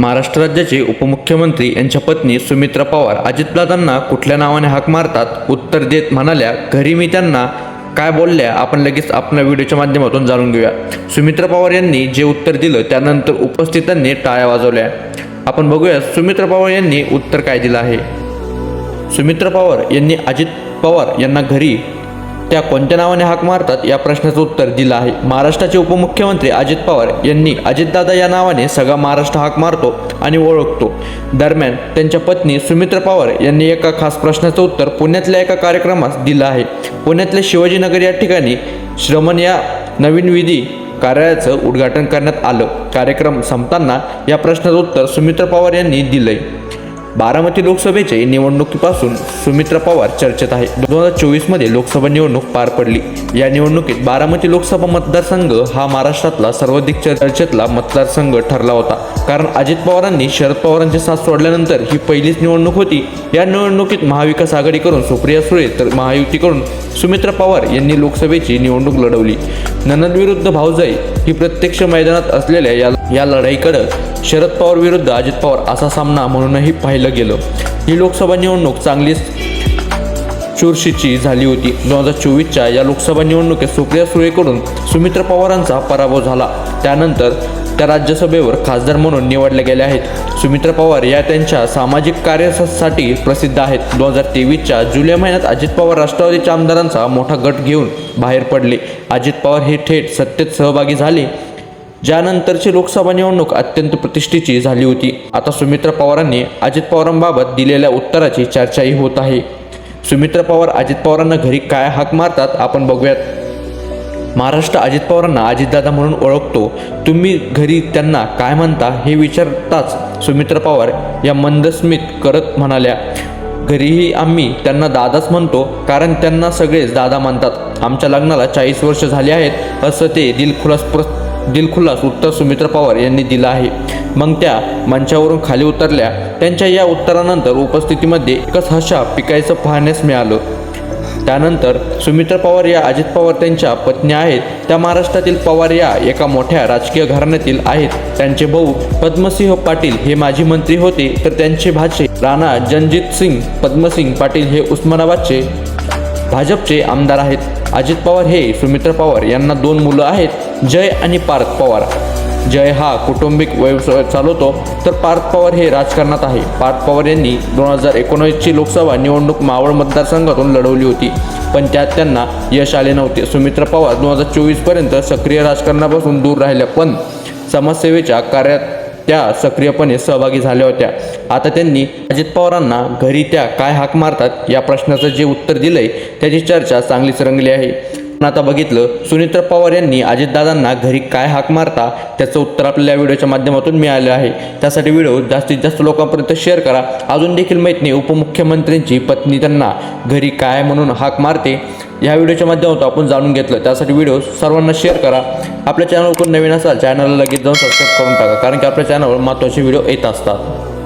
महाराष्ट्र राज्याचे उपमुख्यमंत्री यांच्या पत्नी सुमित्रा पवार अजितदादांना कुठल्या नावाने हाक मारतात उत्तर देत म्हणाल्या घरी मी त्यांना काय बोलल्या आपण लगेच आपल्या व्हिडिओच्या माध्यमातून जाणून घेऊया. सुमित्रा पवार यांनी जे उत्तर दिलं त्यानंतर उपस्थितांनी टाळ्या वाजवल्या. आपण बघूया सुमित्रा पवार यांनी उत्तर काय दिलं आहे? सुमित्रा पवार यांनी अजित पवार यांना घरी त्या कोणत्या नावाने हाक मारतात या प्रश्नाचं उत्तर दिलं आहे. महाराष्ट्राचे उपमुख्यमंत्री अजित पवार यांनी अजितदादा या नावाने सगळा महाराष्ट्र हाक मारतो आणि ओळखतो. दरम्यान त्यांच्या पत्नी सुमित्रा पवार यांनी एका खास प्रश्नाचं उत्तर पुण्यातल्या एका कार्यक्रमास दिलं आहे. पुण्यातल्या शिवाजीनगर या ठिकाणी श्रमण या नवीन विधी कार्यालयाचं उद्घाटन करण्यात आलं. कार्यक्रम संपताना या प्रश्नाचं उत्तर सुमित्रा पवार यांनी दिलंय. बारामती लोकसभेचे निवडणुकीपासून सुमित्रा पवार चर्चेत आहे दोन हजार चोवीसमध्ये लोकसभा निवडणूक पार पडली. या निवडणुकीत बारामती लोकसभा मतदारसंघ हा महाराष्ट्रातला सर्वाधिक चर्चेतला मतदारसंघ ठरला होता. कारण अजित पवारांनी शरद पवारांची साथ सोडल्यानंतर ही पहिलीच निवडणूक होती. या निवडणुकीत महाविकास आघाडीकडून सुप्रिया सुळे तर महायुतीकडून सुमित्रा पवार यांनी लोकसभेची निवडणूक लढवली. ननद विरुद्ध भाऊजाई ही प्रत्यक्ष मैदानात असलेल्या या या लढाईकडं शरद पवार विरुद्ध अजित पवार असा सामना म्हणूनही पाहिलं गेलं. ही लोकसभा निवडणूक चांगलीच चुरशीची झाली होती. दोन हजार चोवीसच्या या लोकसभा निवडणुकीत सुप्रिया सुळेकडून सुमित्रा पवारांचा पराभव झाला. त्यानंतर त्या राज्यसभेवर खासदार म्हणून निवडल्या गेल्या आहेत. सुमित्रा पवार या त्यांच्या सामाजिक कार्यासाठी प्रसिद्ध आहेत. दोन हजार तेवीसच्या जुलै महिन्यात अजित पवार राष्ट्रवादीच्या आमदारांचा मोठा गट घेऊन बाहेर पडले. अजित पवार हे थेट सत्तेत सहभागी झाले ज्यानंतरची लोकसभा निवडणूक अत्यंत प्रतिष्ठेची झाली होती. आता सुमित्रा पवारांनी अजित पवारांबाबत दिलेल्या उत्तराची चर्चाही होत आहे. सुमित्रा पवार अजित पवारांना घरी काय हाक मारतात आपण बघूयात. महाराष्ट्र अजित पवारांना अजितदादा म्हणून ओळखतो. तुम्ही घरी त्यांना काय म्हणता हे विचारताच सुमित्रा पवार या मंदस्मित करत म्हणाल्या घरीही आम्ही त्यांना दादाच म्हणतो कारण त्यांना सगळेच दादा म्हणतात आमच्या लग्नाला चाळीस वर्ष झाली आहेत असं ते दिलखुलास प्र दिलखुलास उत्तर सुमित्रा पवार यांनी दिलं आहे. मग त्या मंचावरून खाली उतरल्या. त्यांच्या या उत्तरानंतर उपस्थितीमध्ये एकच हशा पिकायचं पाहण्यास मिळालं. त्यानंतर सुमित्रा पवार या अजित पवार त्यांच्या पत्नी आहेत. त्या महाराष्ट्रातील पवार या एका मोठ्या राजकीय घराण्यातील आहेत. त्यांचे भाऊ पद्मसिंह पाटील हे माजी मंत्री होते. तर त्यांचे भाचे राणा जनजित सिंग पद्मसिंग पाटील हे उस्मानाबादचे भाजपचे आमदार आहेत. अजित पवार हे सुमित्रा पवार यांना दोन मुलं आहेत जय आणि पार्थ पवार. जय हा कौटुंबिक व्यवसाय चालवतो तर पार्थ पवार हे राजकारणात आहे. पार्थ पवार यांनी दोन हजार एकोणीसची लोकसभा निवडणूक मावळ मतदारसंघातून लढवली होती. पण त्यात त्यांना यश आले नव्हते. सुमित्रा पवार दोन हजार चोवीसपर्यंत सक्रिय राजकारणापासून दूर राहिल्या. पण समाजसेवेच्या कार्यात त्या सक्रियपणे सहभागी झाल्या होत्या. आता त्यांनी अजित पवारांना घरी त्या काय हाक मारतात या प्रश्नाचं जे उत्तर दिलंय त्याची चर्चा चांगलीच रंगली आहे. पण आता बघितलं सुनित्रा पवार यांनी अजितदादांना घरी काय हाक मारता त्याचं उत्तर आपल्याला या व्हिडिओच्या माध्यमातून मिळालं आहे. त्यासाठी व्हिडिओ जास्तीत जास्त लोकांपर्यंत शेअर करा. अजून देखील माहीत नाही उपमुख्यमंत्र्यांची पत्नी त्यांना घरी काय म्हणून हाक मारते ह्या व्हिडिओच्या माध्यमातून आपण जाणून घेतलं. त्यासाठी व्हिडिओ सर्वांना शेअर करा. आपल्या चॅनलवर कोण नवीन असाल चॅनलला लगेच जाऊन सबस्क्राईब करून टाका. कारण की आपल्या चॅनलवर महत्त्वाचे व्हिडिओ येत असतात.